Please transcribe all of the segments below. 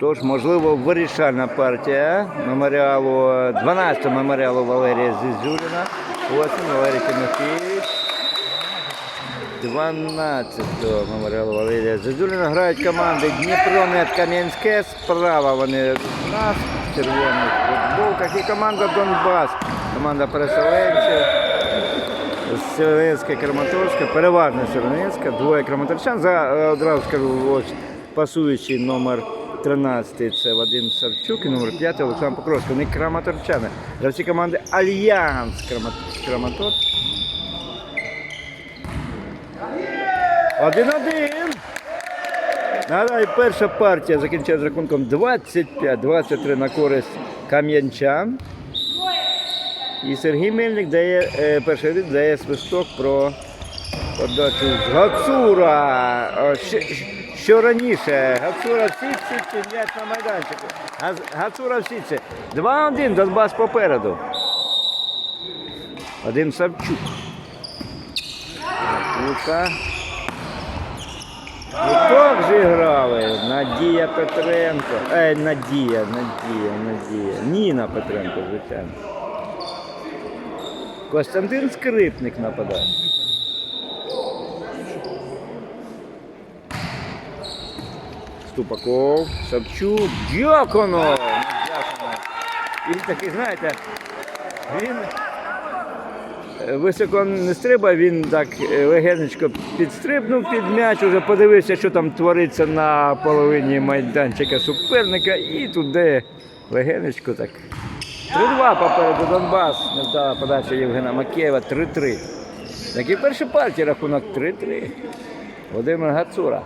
Тож, можливо, вирішальна партія меморіалу, 12-го меморіалу Валерія Зізюліна. Ось Валерій Тимофійович. 12-го меморіалу Валерія Зазуліна грають команди Дніпронет Кам'янське. Справа вони у нас в червоних футболках. І команда Донбас. Команда переселенців. Селенська Краматорська, переважно Селенська, двоє Краматорчан. За, е, одразу скажу, ось пасуючий номер 13 це Вадим Савчук і номер 5 Олександр Покровський. Вони Краматорчани. Гравці команди Альянс Крамат- Краматор. Один-один. Нагадаю, перша партія закінчила з рахунком 25-23 на користь кам'янчан. І Сергій Мельник дає е, перший ряд дає свисток про подачу з Гацура. Що раніше? Гацура в сітці чи м'яч на майданчику. Гацура в сітці. 2-1, Донбас попереду. Вадим Савчук. Лука. Гурток зіграли. Надія Петренко. Ей, Надія, Надія, Надія. Ніна Петренко, звичайно. Костянтин Скрипник нападає. Ступаков, Савчук, Дяконов. Дяконов. І такий, знаєте, він е, високо не стрибає, він так е, легенечко підстрибнув під м'яч, уже подивився, що там твориться на половині майданчика суперника, і туди легенечко так. 3-2 попереду Донбас. Невдала подача Євгена Макеєва 3-3. Як і в першій партії рахунок 3-3. Володимир Гацура.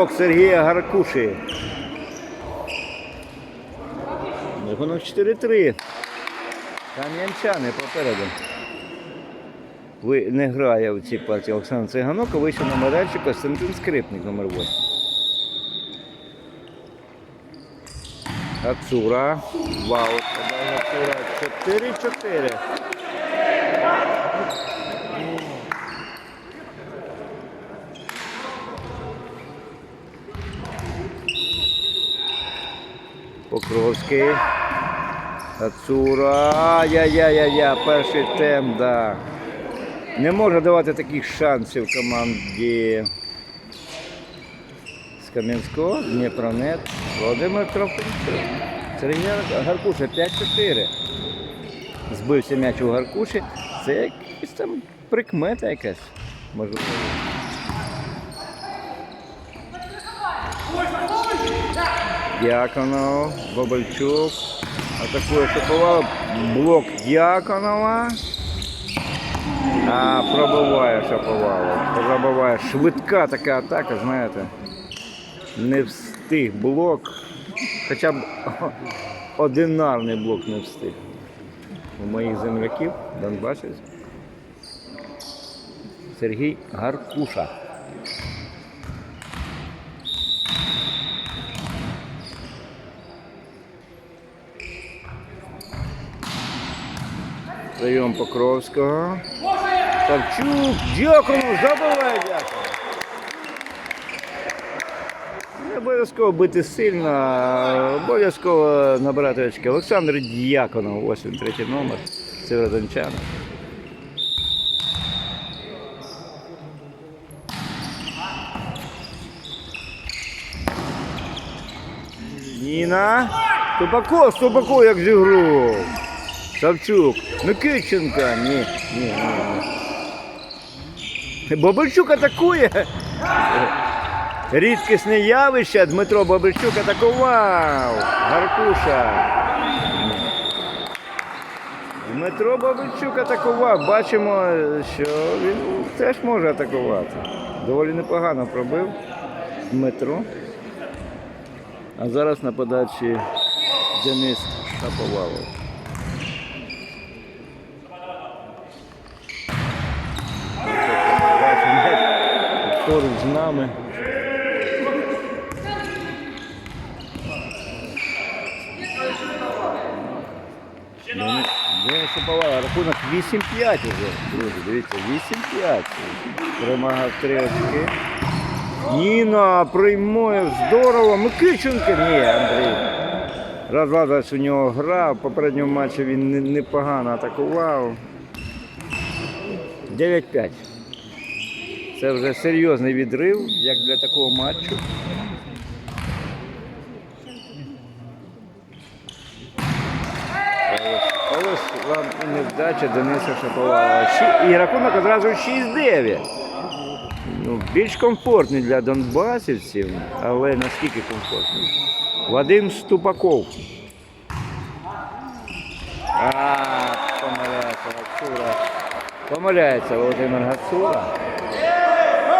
Блок Сергія Гаркуші. Рахунок 4-3. Кам'янчани попереду. Не грає в цій партії Олександр Циганок, а вийшов на медальчик Костянтин Скрипник номер 8. Гацура. Вау, подав Гацура. 4-4. Покровський. Ацура. Ай-яй-яй-яй, перший темп, да. Не може давати таких шансів команді з Кам'янського, Дніпронет, Володимир Кравченко. Сергій Гаркуша 5-4. Збився м'яч у Гаркуші. Це якась там прикмета якась. Можливо. Дяконов, Бабальчук. Атакує Шаповалов. Блок Дяконова. А пробиває Шаповалов. Пробиває. Швидка така атака, знаєте. Не встиг блок. Хоча б одинарний блок не встиг. У моїх земляків Донбасів. Сергій Гаркуша. Прийом Покровського. Савчук, Дяконов, забиває Дяконов. Не обов'язково бити сильно, обов'язково набирати очки. Олександр Дяконов, ось він третій номер. Северодончани. Ніна. Ступаков, Ступаков як зіграв. Савчук. Микиченка. Ні, ні, ні. Бабальчук атакує. Рідкісне явище. Дмитро Бабальчук атакував. Гаркуша. Дмитро Бабальчук атакував. Бачимо, що він теж може атакувати. Доволі непогано пробив Дмитро. А зараз на подачі Денис Шаповалов. поруч з нами. Ну, рахунок 8-5 вже, друзі, дивіться, 8-5. Перемагав три очки. Ніна приймує здорово. Микиченко, ні, Андрій. Розвазась у нього гра. В попередньому матчі він непогано атакував. 9-5. Це вже серйозний відрив, як для такого матчу. Ось, вам невдача Дениса Шаповалова. Щі- І рахунок одразу 6-9. Ну, більш комфортний для донбасівців, але наскільки комфортний? Вадим Ступаков. А, помиляється Гацура. Помиляється Володимир Гацура.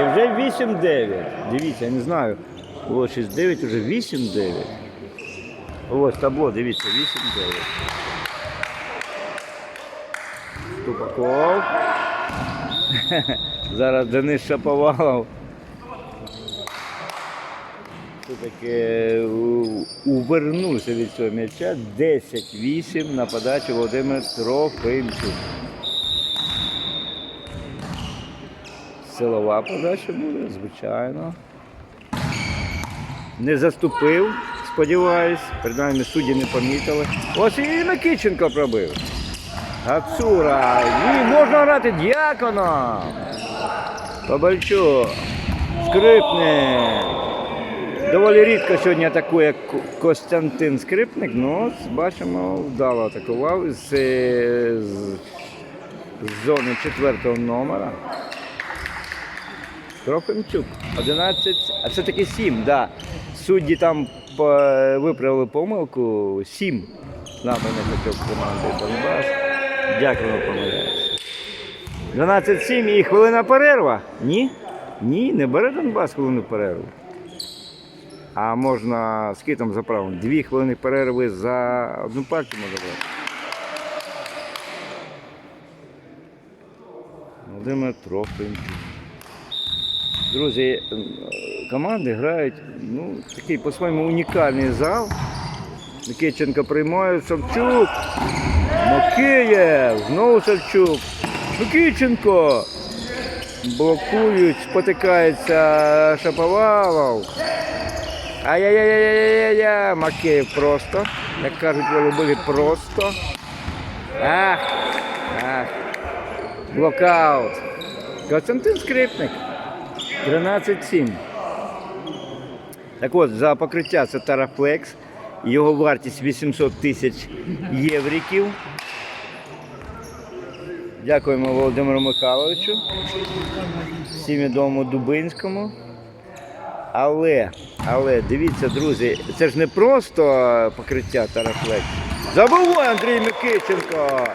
І вже 8-9. Дивіться, я не знаю. Було 6-9, вже 8-9. Ось табло, дивіться, 8-9. Ступаков. Зараз Денис Шаповалов. Все-таки увернувся від цього м'яча. 10-8 на подачу Володимир Трофимчук. Силова подача буде, звичайно. Не заступив, сподіваюсь. Принаймні судді не помітили. Ось і Микиченко пробив. Гацура. І можна грати діакона. Побальчук. Скрипник. Доволі рідко сьогодні атакує Костянтин Скрипник, ну бачимо, вдало атакував з, з, з зони четвертого номера. Трофимчук. 11, а це таки 7, да. Судді там виправили помилку. 7 набраних очок команди Донбас. Дякую, помиляюсь. 12-7 і хвилина перерва. Ні? Ні, не бере Донбас хвилину перерву. А можна скільки там за правом? Дві хвилини перерви за одну партію може брати. Володимир Трофимчук. Друзі, команди грають ну, такий по-своєму унікальний зал. Микиченко приймає Савчук. Макеєв, знову Савчук. Микиченко. Блокують, спотикається Шаповалов. Ай-яй-яй-яй-яй-яй, Макеєв просто. Як кажуть голубові, просто. Ах, ах. Блокаут. Константин Скрипник. 13-7. Так от, за покриття це Тарафлекс. Його вартість 800 тисяч євриків. Дякуємо Володимиру Михайловичу, всім відомому Дубинському. Але, але дивіться, друзі, це ж не просто покриття Тарафлекс. Забувай, Андрій Микиченко!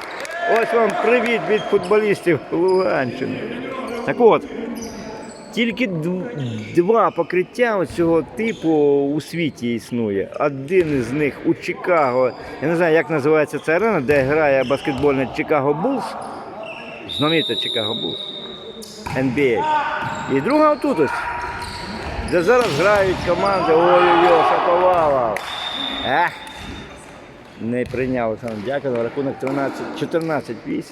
Ось вам привіт від футболістів Луганщини. Так от, тільки два покриття цього типу у світі існує. Один із них у Чикаго. Я не знаю, як називається ця арена, де грає баскетбольний Чикаго Булс. Знаменита Чикаго Булс. NBA. І друга отут ось. Де зараз грають команди ой-ой-ой, Шаповалов. Ех. Не прийняв Олександр Дякую, рахунок 13, 14-8.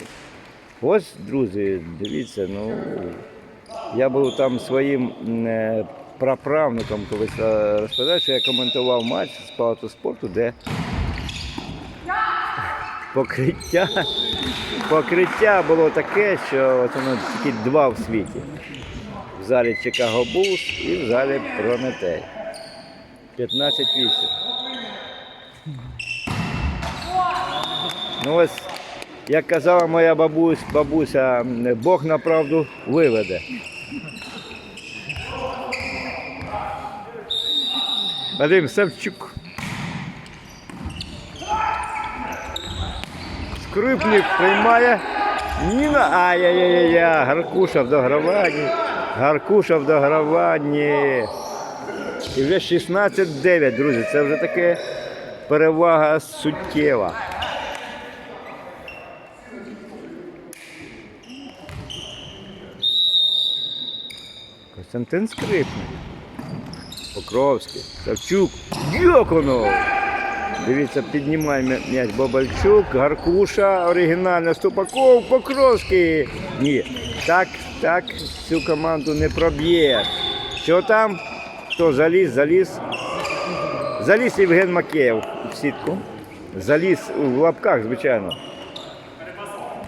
Ось, друзі, дивіться, ну. Я був там своїм е, праправником колись е, розповідав, що я коментував матч з палату спорту, де покриття, покриття було таке, що от воно тільки два в світі. В залі Чикаго Булс і в залі Прометей. 15-8. Ну ось, як казала моя бабусь, бабуся, Бог на правду виведе. Вадим Савчук. Скрипник приймає. Ніна. Ай-яй-яй-яй, Гаркуша в дограванні. Гаркуша в дограванні. І вже 16-9, друзі. Це вже таке перевага суттєва. Костянтин Скрипник. Покровський. Савчук. Дьоконов. Дивіться, піднімає м'я- м'яч Бабальчук, Гаркуша, оригінальна Ступаков, Покровський. Ні, так, так цю команду не проб'є. Що там? Хто заліз, заліз? Заліз Євген Макеєв в сітку. Заліз в лапках, звичайно.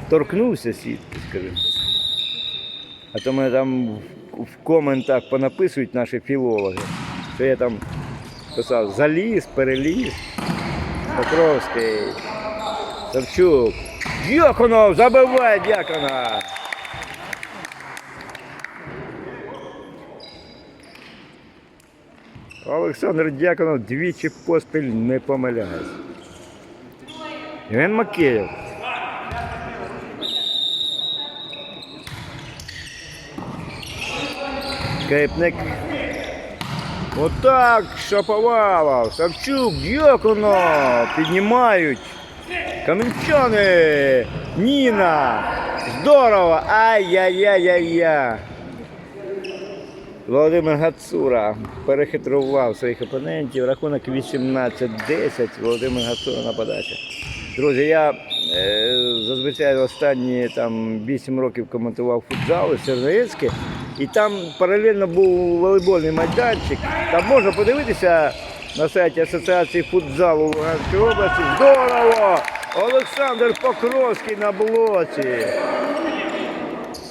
Торкнувся сітки, скажи. А то мене там в- коментах понаписують наші філологи, що я там писав заліз, переліз. Покровський. Савчук. Дяконов, забиває Дякона. Олександр Дяконов двічі поспіль не помиляється. Євген Макеєв. Скрипник. Отак Шаповалов, Савчук, Дяконов піднімають. Кам'янчани, Ніна. Здорово! Ай-яй-яй-яй-яй. Володимир Гацура перехитрував своїх опонентів. Рахунок 18-10. Володимир Гацура на подачі. Друзі, я е, зазвичай останні там 8 років коментував футзал у Серноєцьке. І там паралельно був волейбольний майданчик. Там можна подивитися на сайті Асоціації футзалу Луганської області. Здорово! Олександр Покровський на блоці.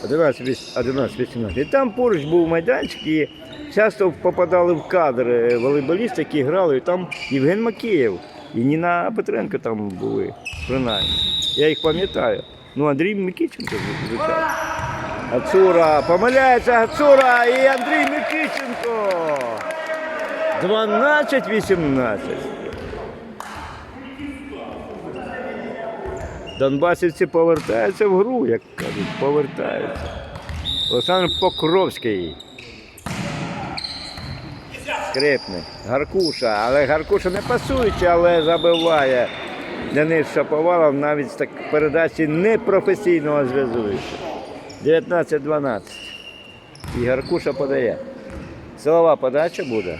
11, 11, 18. І там поруч був майданчик, і часто попадали в кадр волейболісти, які грали. І там Євген Макеєв і Ніна Петренко там були, принаймні. Я їх пам'ятаю. Ну, Андрій Микиченко, звичайно. Гацура, помиляється Гацура і Андрій Микиченко. 12-18. Донбасівці повертаються в гру, як кажуть, повертаються. Олександр Покровський. Скрипник. Гаркуша. Але Гаркуша не пасуючи, але забиває. Денис Шаповалов навіть з так передачі непрофесійного зв'язуючи. 19-12. І Гаркуша подає. Силова подача буде.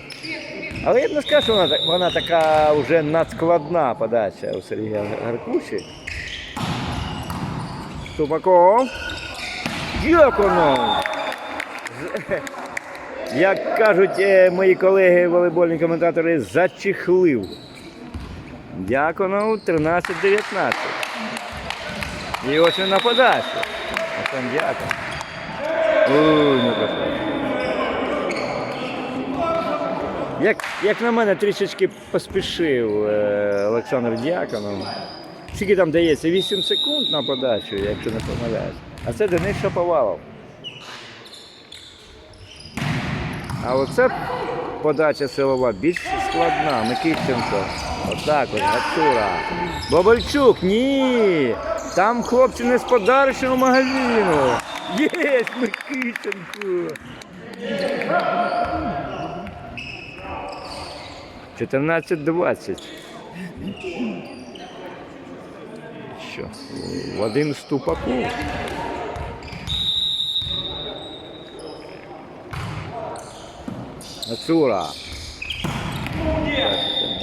Але я б не сказав, що вона, вона така вже надскладна подача у Сергія Гаркуші. Тупаков. З- Як кажуть е, мої колеги волейбольні коментатори, зачехлив. Дяконов 13-19. І ось він на подачі. Не пройшло. Як, як на мене, трішечки поспішив е, Олександр Дяконов. Скільки там дається? 8 секунд на подачу, якщо не помиляюсь. А це Денис Шаповалов. А оце подача силова більш складна. Микитченко. Отак ось, Гацура. Бобальчук, ні. Там хлопці не з подарочного магазину. Є, Микитченко. 14-20. Що? Вадим Ступаков. Ацура.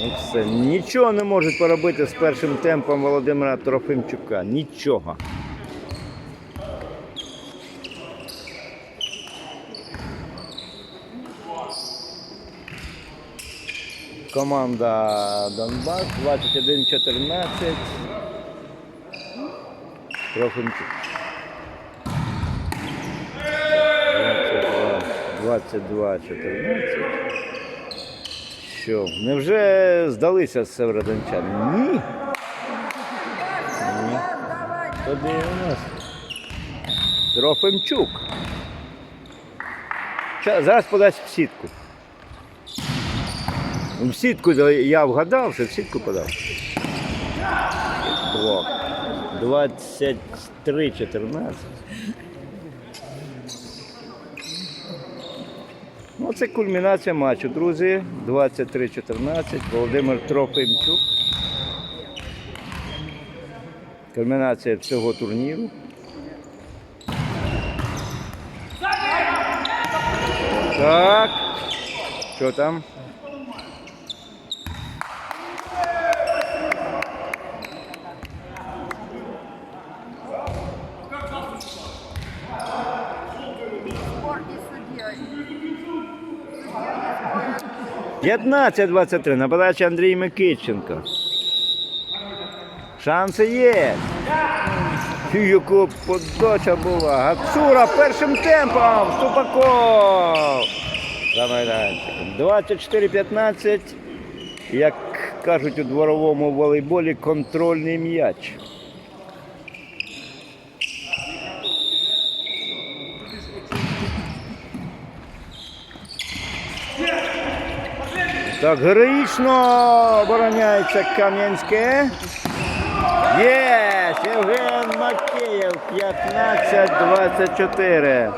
Ну все. Нічого не можуть поробити з першим темпом Володимира Трофимчука. Нічого. Команда Донбас 21-14. Трофимчук. 22, 14. Що? Невже здалися северодончани? Ні. Ні. Подивимось. Трофимчук. Ща- Зараз подасть в сітку. В сітку я вгадав, що в сітку подав. 23-14. Ну, це кульмінація матчу, друзі. 23-14. Володимир Трофимчук. Кульмінація всього турніру. Так. Що там? 15-23. На подачі Андрій Микитченко. Шанси є. Яка подача була. Гацура першим темпом. Ступаков. За майданчиком. 24-15. Як кажуть у дворовому волейболі, контрольний м'яч. Так, героїчно обороняється Кам'янське. Є! Євген Макеєв 15-24.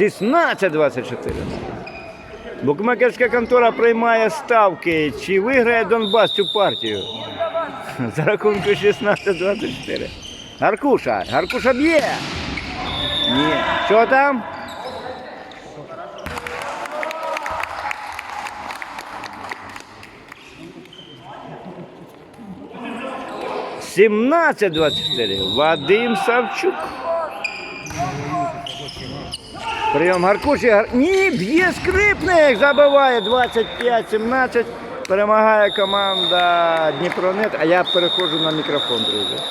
16-24. Букмекерська контора приймає ставки. Чи виграє Донбас цю партію? За рахунку 16-24. Гаркуша. Гаркуша б'є. Ні. Що там? Сімнадцять двадцять чотири. Вадим Савчук. Прийом Гаркуші. Ні, б'є скрипник. Забиває 25-17. Перемагає команда Дніпронет. А я переходжу на мікрофон, друзі.